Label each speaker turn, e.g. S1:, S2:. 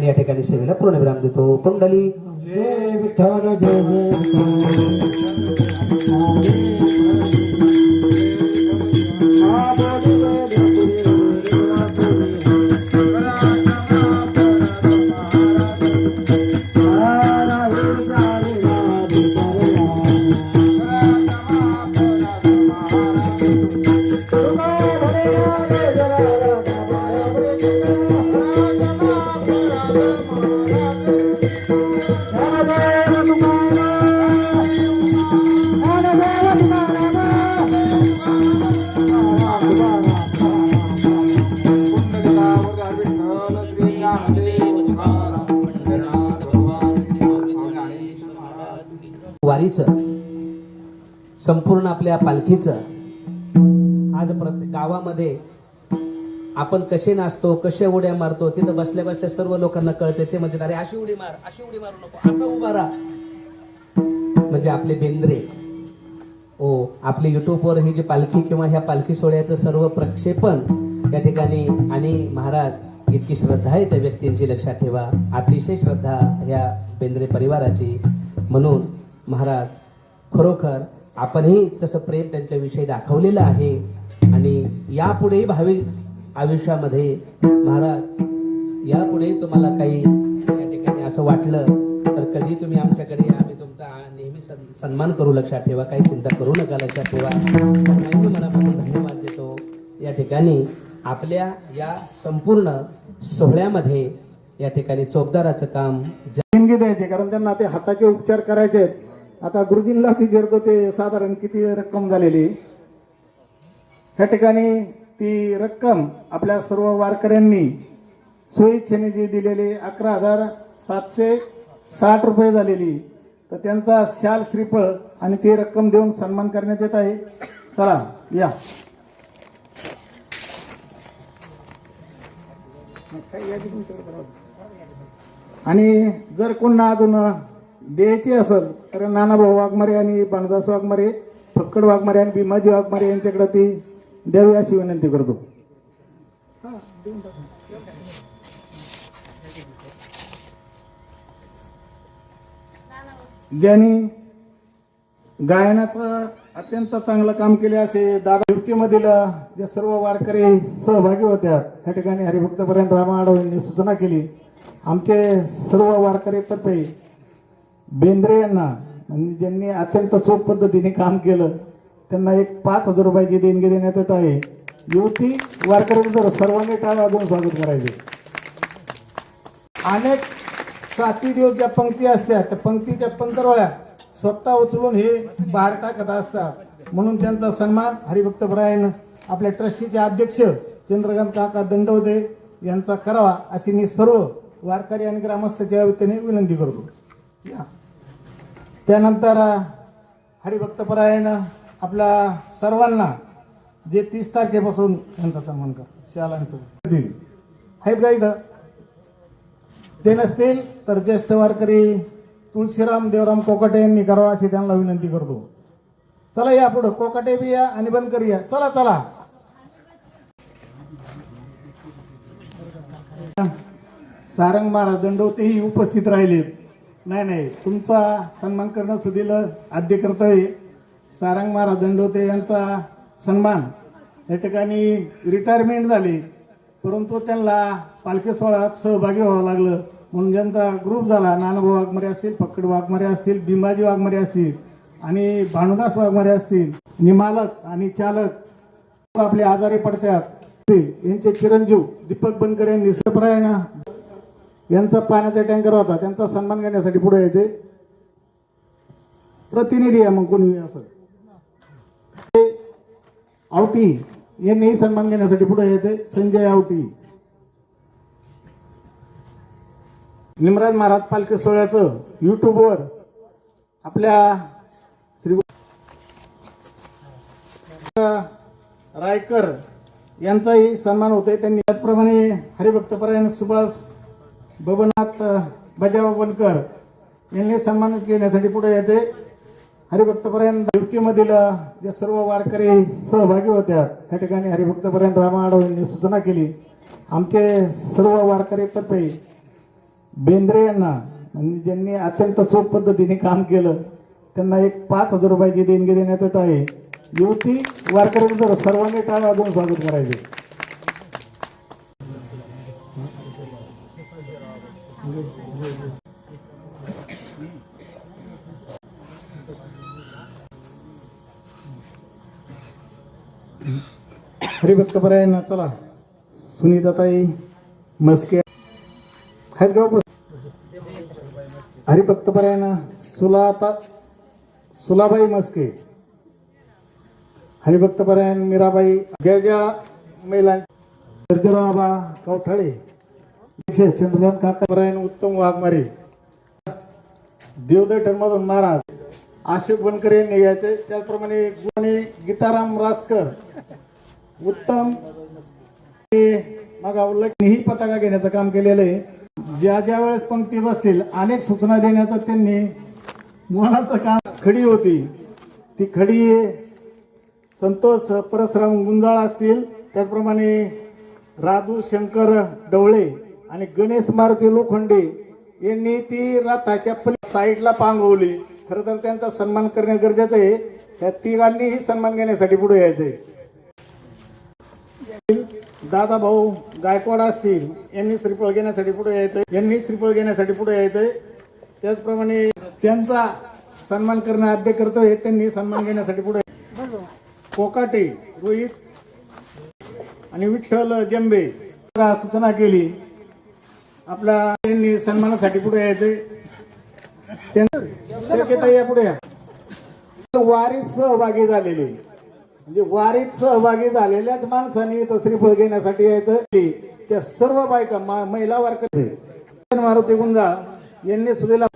S1: आणि या ठिकाणी सेवेला पूर्णविराम देतो. तोंडली.
S2: जय विठ्ठल जय
S1: संपूर्ण आपल्या पालखीचं. आज प्रत्येक गावामध्ये आपण कसे नाचतो कसे उड्या मारतो तिथं बसल्या बसल्या सर्व लोकांना कळते ते म्हणतात अरे अशी उडी मार अशी उडी मारू नको आता उभा राहा. म्हणजे आपले बेंद्रे. ओ आपले युट्यूबवर ही जी पालखी किंवा ह्या पालखी सोहळ्याचं सर्व प्रक्षेपण या ठिकाणी आणि महाराज इतकी श्रद्धा आहे त्या व्यक्तींची लक्षात ठेवा. अतिशय श्रद्धा ह्या बेंद्रे परिवाराची. म्हणून महाराज खरोखर आपणही तसं प्रेम त्यांच्याविषयी दाखवलेलं आहे. आणि यापुढेही भावी आयुष्यामध्ये महाराज यापुढे तुम्हाला काही या ठिकाणी असं वाटलं तर कधी तुम्ही आमच्याकडे आम्ही तुमचा नेहमी सन्- सन्मान करू लक्षात ठेवा काही चिंता करू नका लक्षात ठेवा. नेहमी मनापासून धन्यवाद देतो. या ठिकाणी आपल्या या संपूर्ण सोहळ्यामध्ये या ठिकाणी चोपदाराचं काम
S2: देणगी द्यायचे कारण त्यांना ते हाताचे उपचार करायचे आहेत. आता गुरुजींना विचारतो ते साधारण किती रक्कम झालेली ह्या ठिकाणी ती रक्कम आपल्या सर्व वारकऱ्यांनी स्वेच्छेने जी दिलेली अकरा हजार सातशे साठ रुपये झालेली तर त्यांचा शाल श्रीफळ आणि ती रक्कम देऊन सन्मान करण्यात येत आहे. चला या. आणि जर कोणा अजून द्यायची असेल तर नानाभाऊ वाघमारे आणि पाणदास वाघमारे फक्कड वाघमारे आणि भीमाजी वाघमारे यांच्याकडे ती द्यावी अशी विनंती करतो. ज्यांनी गायनाचं अत्यंत चांगलं काम केले असे दादा युक्तीमधील जे सर्व वारकरी सहभागी होत्या त्या ठिकाणी हरिभक्तपर्यंत रामा आडव यांनी सूचना केली. आमचे सर्व वारकरी तर्फे बेंद्रे यांना म्हणजे ज्यांनी अत्यंत चोख पद्धतीने काम केलं त्यांना एक पाच हजार रुपयाची देणगी देण्यात येत आहे. युवती वारकऱ्यांचं जर सर्वांनी टाळ्या वाजवून स्वागत करायचे अनेक साती दिवस ज्या पंक्ती असतात त्या पंक्तीच्या पंतरवळ्या स्वतः उचलून हे बाहेर टाकत असतात. म्हणून त्यांचा सन्मान हरिभक्त ब्रायन आपल्या ट्रस्टीचे अध्यक्ष चंद्रकांत काका दंडवदे यांचा करावा अशी मी सर्व वारकरी आणि ग्रामस्थाच्या वतीने विनंती करतो. या. त्यानंतर हरिभक्तपरायण आपल्या सर्वांना जे तीस तारखेपासून यांचा सन्मान कर शालांचं दिली आहेत का इथं? ते नसतील तर ज्येष्ठ वारकरी तुळशीराम देवराम कोकाटे यांनी करावा अशी त्यांना विनंती करतो. चला या पुढं कोकाटे बी या आणि बनकर या चला चला. सारंग महाराज दंडवतेही उपस्थित राहिलेत. नाही नाही. तुमचा सन्मान करणं सुधील आद्य कर्तव्य सारंग महाराज दंडोते यांचा सन्मान. या ठिकाणी रिटायरमेंट झाली. परंतु त्यांना पालखी सोहळ्यात सहभागी व्हावं लागलं. म्हणून ज्यांचा ग्रुप झाला नानभाऊ वाघमारे असतील पक्कड वाघमारे असतील बिंबाजी वाघमारे असतील आणि भानुदास वाघमारे असतील निमालक आणि चालक आपले आजारी पडतात. यांचे चिरंजीव दीपक बनकर यांनी सप्रायण यांचा पाण्याचा टँकर होता त्यांचा सन्मान करण्यासाठी पुढे यायचे. प्रतिनिधी आहे मग कोणी असं. आवटी यांनीही सन्मान घेण्यासाठी पुढे यायचे संजय आवटी निमराज महाराज पालखी सोहळ्याचं युट्यूबवर आपल्या श्री रायकर यांचाही सन्मान होते त्यांनी त्याचप्रमाणे हरिभक्तपरायण सुभाष बबनाथ बजाव बनकर यांनी सन्मान घेण्यासाठी पुढे येते. हरिभक्तपर्यंत युक्तीमधील जे सर्व वारकरी सहभागी होत्या त्या ठिकाणी हरिभक्तपर्यंत रामा आडव यांनी सूचना केली. आमचे सर्व वारकरीतर्फे बेंद्रे यांना म्हणजे ज्यांनी अत्यंत चोख पद्धतीने काम केलं त्यांना एक पाच हजार रुपयाची देणगी देण्यात येत आहे. युवती वारकरी जर सर्वांनी टाळ्या वाजवून स्वागत करायचे. हरिभक्तपरायण चला. सुनीताताई मस्के. आहेत का उपस्थित? हरिभक्तपरायण सुलाता सुलाबाई मस्के. हरिभक्तपरायण मीराबाई ज्या ज्या महिलांच्या सर्जराबा कवठाळे. चंद्रकांत काकापरायण उत्तम वाघमारे. देवदठणमधून महाराज. अशोक बनकर यांनी घ्यायचे त्याचप्रमाणे गुणे गीताराम रासकर उत्तम मग उल्लेख ही पताका घेण्याचं काम केलेलं आहे. ज्या ज्या वेळेस पंक्ती बसतील अनेक सूचना देण्याचं त्यांनी मुलाचं काम खडी होती. ती खडी संतोष परसराम गुंजाळ असतील. त्याचप्रमाणे राजू शंकर डवळे आणि गणेश मारुती लोखंडे यांनी ती रथाच्या साईडला पांगवली. खरं तर त्यांचा सन्मान करणे गरजेचं आहे. त्या तिघांनीही सन्मान घेण्यासाठी पुढे यायचंय. दादा भाऊ गायकवाड असतील यांनी श्रीफळ घेण्यासाठी पुढे यायचं यांनी श्रीफळ घेण्यासाठी पुढे यायचंय. त्याचप्रमाणे त्यांचा सन्मान करणं आद्य करतोय त्यांनी सन्मान घेण्यासाठी पुढे कोकाटे रोहित आणि विठ्ठल जंबे सूचना केली. आपल्या त्यांनी सन्मानासाठी पुढे यायचंय. त्यांना शक्यता या पुढे. वारीत सहभागी झालेले. म्हणजे वारीत सहभागी झालेल्याच माणसांनी तसरी फळ घेण्यासाठी यायचं. त्या सर्व बायका मा- महिला वारकरी. मारुती गुंजाळ यांनी सुद्धा